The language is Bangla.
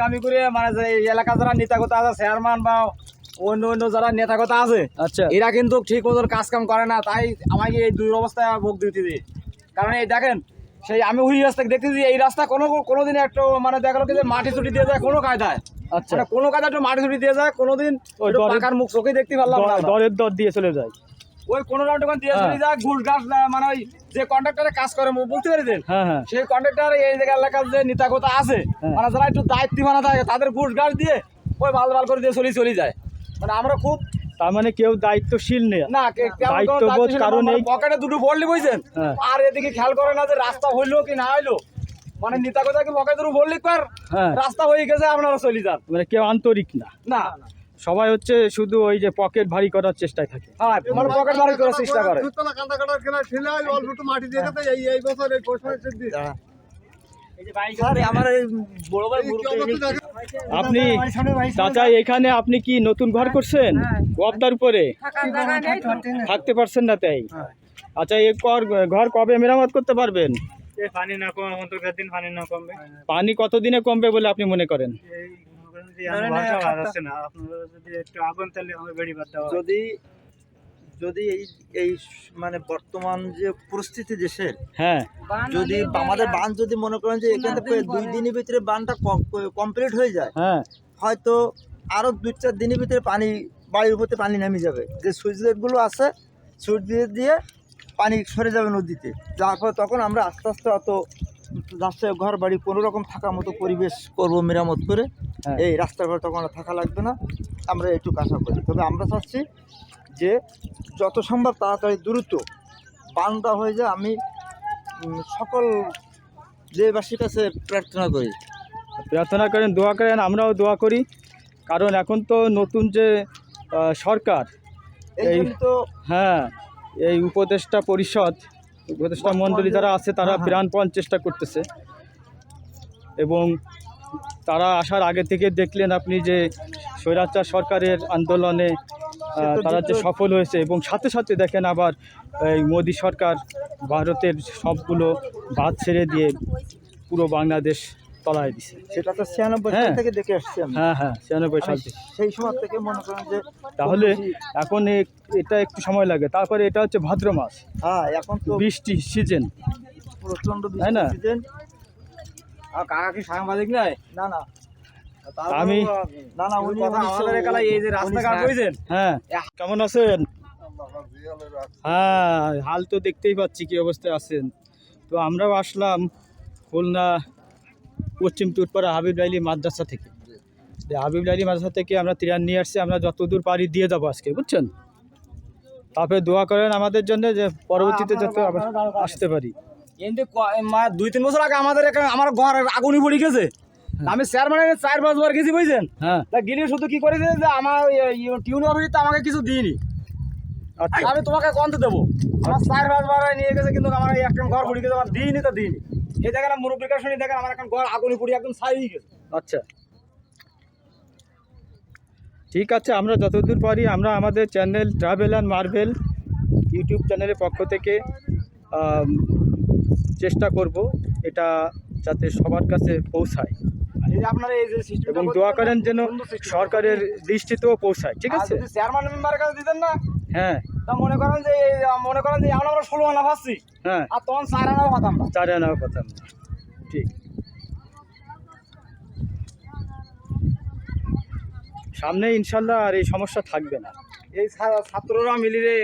দামি করে মানে এই এলাকা যারা নেতাগত আছে চেয়ারম্যান বা অন্য অন্য যারা নেতাগত আছে আচ্ছা। এরা কিন্তু ঠিক মতন কাজ কাম করে না তাই আমাকে এই দুই অবস্থায় ভোগ দিতে দিই। কারণ এই দেখেন সেই আমি ওই রাস্তা দেখতেছি এই রাস্তা কোনো কোনোদিন একটু মানে দেখাল কি যে মাটি ছুটি দিয়ে যায় কোনো কায়দায়। আচ্ছা। মানে কোনো কায়দায় একটু মাটি ছুটি দিয়ে যায় কোনোদিন পাকার মুখ চোখে দেখতে পারলাম না দরের দর দিয়ে চলে যায়। ওই কোনো রাউন্ড দিয়ে হ্যাঁ। চলে যায় ঘুষ ঘাস মানে ওই যে কন্ট্রাক্টরে কাজ করে বুঝতে পেরেছেন? হ্যাঁ হ্যাঁ। সেই কন্ট্রাক্টর এই এলাকার যে আছে। হ্যাঁ। মানে যারা একটু দায়িত্ববান থাকে তাদের ঘুষ ঘাস দিয়ে ওই করে দিয়ে চলে চলে যায়। মানে আমরা খুব তার মানে কেউ দায়িত্বশীল নেই। না দায়িত্ববোধ কারণ মানে এই- পকেটে দুটো বললি বুঝছেন হ্যাঁ। আর এদিকে খেয়াল করে না যে রাস্তা হইল কি না হইল। মানে নেতাগত কি পকেটে দুটো বললি কর হ্যাঁ। রাস্তা হয়ে গেছে আপনারা চলে যান। মানে কেউ আন্তরিক না। না। সবাই হচ্ছে শুধু ওই যে পকেট ভারী করার চেষ্টায় থাকে। হ্যাঁ মানে পকেট মারি করার চেষ্টা করে। হয়, মাটি দিয়ে এই এই বছর এই? আপনি চাচা এখানে আপনি কি নতুন ঘর করছেন? গবদার উপরে? থাকতে পারছেন না তাই? আচ্ছা এই ঘর ঘর কবে মেরামত করতে পারবেন? পানি না কম অন্তর্গত দিন পানি না কমবে। পানি কতদিনে কমবে বলে আপনি মনে করেন? যদি একটু আগুন তাহলে আমার বেড়ি বাদ দেওয়া। যদি যদি এই এই মানে বর্তমান যে পরিস্থিতি দেশের হ্যাঁ। যদি আমাদের বান যদি মনে করেন যে এখান থেকে দুই দিনের ভিতরে বানটা কমপ্লিট হয়ে যায় হ্যাঁ। হয়তো আরও দুই চার দিনের ভিতরে পানি বাড়ির উপরে পানি নেমে যাবে। যে সুইচ গেটগুলো আছে সুইচ দিয়ে দিয়ে পানি সরে যাবে নদীতে। যার ফলে তখন আমরা আস্তে আস্তে অত রাস্তায় ঘর বাড়ি কোনো রকম থাকার মতো পরিবেশ করব মেরামত করে। হ্যাঁ। এই রাস্তাঘাট তখন থাকা লাগবে না। আমরা একটু আশা করি। তবে আমরা চাচ্ছি যে যত সম্ভব তাড়াতাড়ি দ্রুত বানটা হয়ে যায়। আমি সকল দেশবাসীর কাছে প্রার্থনা করি। প্রার্থনা করেন দোয়া করেন আমরাও দোয়া করি। কারণ এখন তো নতুন যে সরকার এই এই- তো হ্যাঁ এই উপদেষ্টা পরিষদ উপদেষ্টা মণ্ডলী যারা আছে তারা হ্যাঁ, হ্যাঁ। প্রাণপণ চেষ্টা করতেছে। এবং তারা আসার আগে থেকে দেখলেন আপনি যে স্বৈরাচার সরকারের আন্দোলনে তারা যে সফল হয়েছে এবং সাথে সাথে দেখেন আবার এই মোদী সরকার ভারতের সবগুলো বাদ ছেড়ে দিয়ে পুরো বাংলাদেশ তলায় দিছে। সেটা তো ছিয়ানব্বই হ্যাঁ। সাল থেকে দেখে আসছি হ্যাঁ হ্যাঁ ছিয়ানব্বই সাল থেকে। সেই সময় থেকে মনে করেন যে তাহলে এখন এটা একটু সময় লাগে। তারপরে এটা হচ্ছে ভাদ্র মাস। হ্যাঁ এখন তো বৃষ্টি সিজন প্রচণ্ড তাই না? আর কাকা কি সাংবাদিক নয় না না। আমি- না না উনি কথা আমাদের এলাকায় এই যে রাস্তাঘাট উনি- বুঝছেন? হ্যাঁ। কেমন আছেন? হ্যাঁ হাল তো দেখতেই পাচ্ছি কি অবস্থায় আছেন। তো আমরাও আসলাম খুলনা পশ্চিম টুটপাড়া হাবিব লাইলি মাদ্রাসা থেকে। হাবিব লাইলি মাদ্রাসা থেকে আমরা ত্রিয়ান নিয়ে আসছি আমরা যতদূর পারি দিয়ে যাব আজকে বুঝছেন? তারপরে দোয়া করেন আমাদের জন্য যে পরবর্তীতে যাতে আসতে পারি। মা- দুই তিন বছর আগে আমাদের আমার ঘর আগুনই পড়ে গেছে। আমি চেয়ারম্যানের চার পাঁচ বার গেছি বুঝছেন? হ্যাঁ। তা গিয়ে শুধু কি করেছে যে আমার টিউন অফিস আমাকে কিছু দিইনি। আচ্ছা। আমি তোমাকে কন্ত দেবো। আমার চার পাঁচ বার নিয়ে গেছে কিন্তু আমার একটা ঘর পড়ে গেছে আমার দিইনি তো দিইনি। এই দেখেন মুরব্বীকে শুনি দেখেন আমার এখন ঘর আগুনই পড়ে একদম ছাই গেছে। আচ্ছা। ঠিক আছে আমরা যতদূর পারি আমরা আমাদের channel travel and marvel YouTube চ্যানেলের পক্ষ থেকে চেষ্টা করব এটা যাতে সবার কাছে পৌঁছায়। এই যে আপনারা এই যে এবং দোয়া করেন যেন সরকারের দৃষ্টিতেও পৌঁছায় ঠিক আছে? চেয়ারম্যান মেম্বারের কাছে দিতেন না হ্যাঁ। তা মনে করেন যে মনে করেন যে এখন আমরা ষোলো আনা পাচ্ছি হ্যাঁ। আর তখন চার আনাও পাতাম না। চারে না। ঠিক। সামনে ইনশাল্লাহ আর এই সমস্যা থাকবে না। এই ছাত্ররা মিলিয়ে